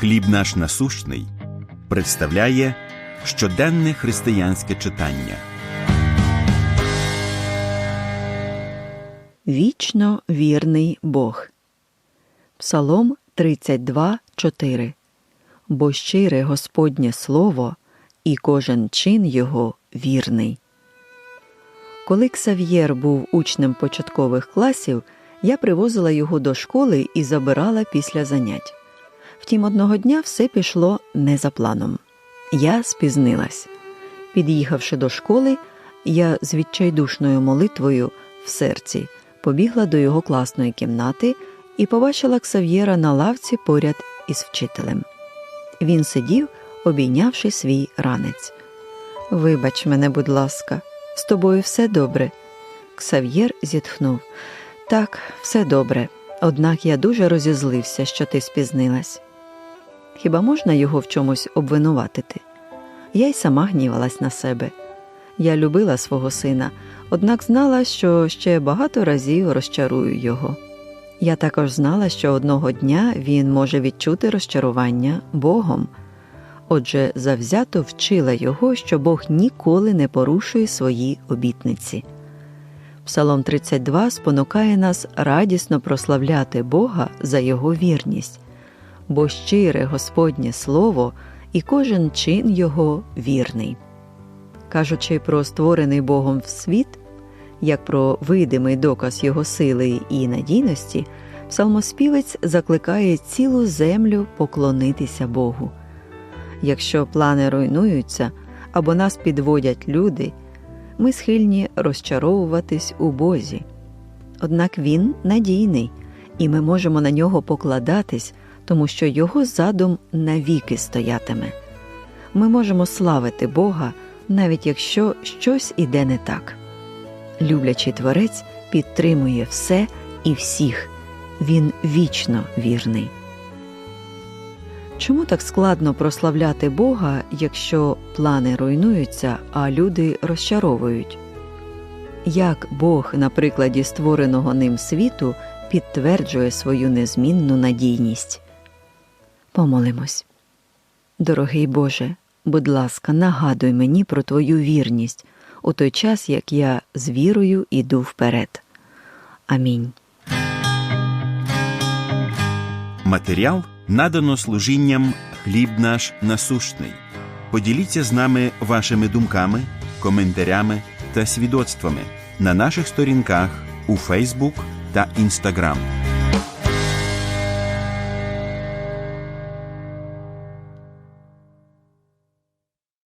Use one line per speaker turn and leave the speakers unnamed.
Хліб наш насущний представляє щоденне християнське читання.
Вічно вірний Бог. Псалом 32, 4. Бо щире Господнє Слово, і кожен чин його вірний. Коли Ксав'єр був учнем початкових класів, я привозила його до школи і забирала після занять. Втім, одного дня все пішло не за планом. Я спізнилась. Під'їхавши до школи, я з відчайдушною молитвою в серці побігла до його класної кімнати і побачила Ксав'єра на лавці поряд із вчителем. Він сидів, обійнявши свій ранець. Вибач мене, будь ласка, з тобою все добре. Ксав'єр зітхнув. Так, все добре. Однак я дуже розізлився, що ти спізнилась. Хіба можна його в чомусь обвинуватити? Я й сама гнівалась на себе. Я любила свого сина, однак знала, що ще багато разів розчарую його. Я також знала, що одного дня він може відчути розчарування Богом. Отже, завзято вчила його, що Бог ніколи не порушує свої обітниці. Псалом 32 спонукає нас радісно прославляти Бога за Його вірність, бо щире Господнє Слово і кожен чин Його вірний. Кажучи про створений Богом в світ, як про видимий доказ Його сили і надійності, псалмоспівець закликає цілу землю поклонитися Богу. Якщо плани руйнуються або нас підводять люди, ми схильні розчаровуватись у Бозі. Однак Він надійний, і ми можемо на нього покладатись, тому що Його задум навіки стоятиме. Ми можемо славити Бога, навіть якщо щось іде не так. Люблячий творець підтримує все і всіх, він вічно вірний. Чому так складно прославляти Бога, якщо плани руйнуються, а люди розчаровують? Як Бог на прикладі створеного ним світу підтверджує свою незмінну надійність? Помолимось. Дорогий Боже, будь ласка, нагадуй мені про Твою вірність у той час, як я з вірою іду вперед. Амінь.
Матеріал надано служінням Хліб наш насущний. Поділіться з нами вашими думками, коментарями та свідоцтвами на наших сторінках у Фейсбук та Інстаграм.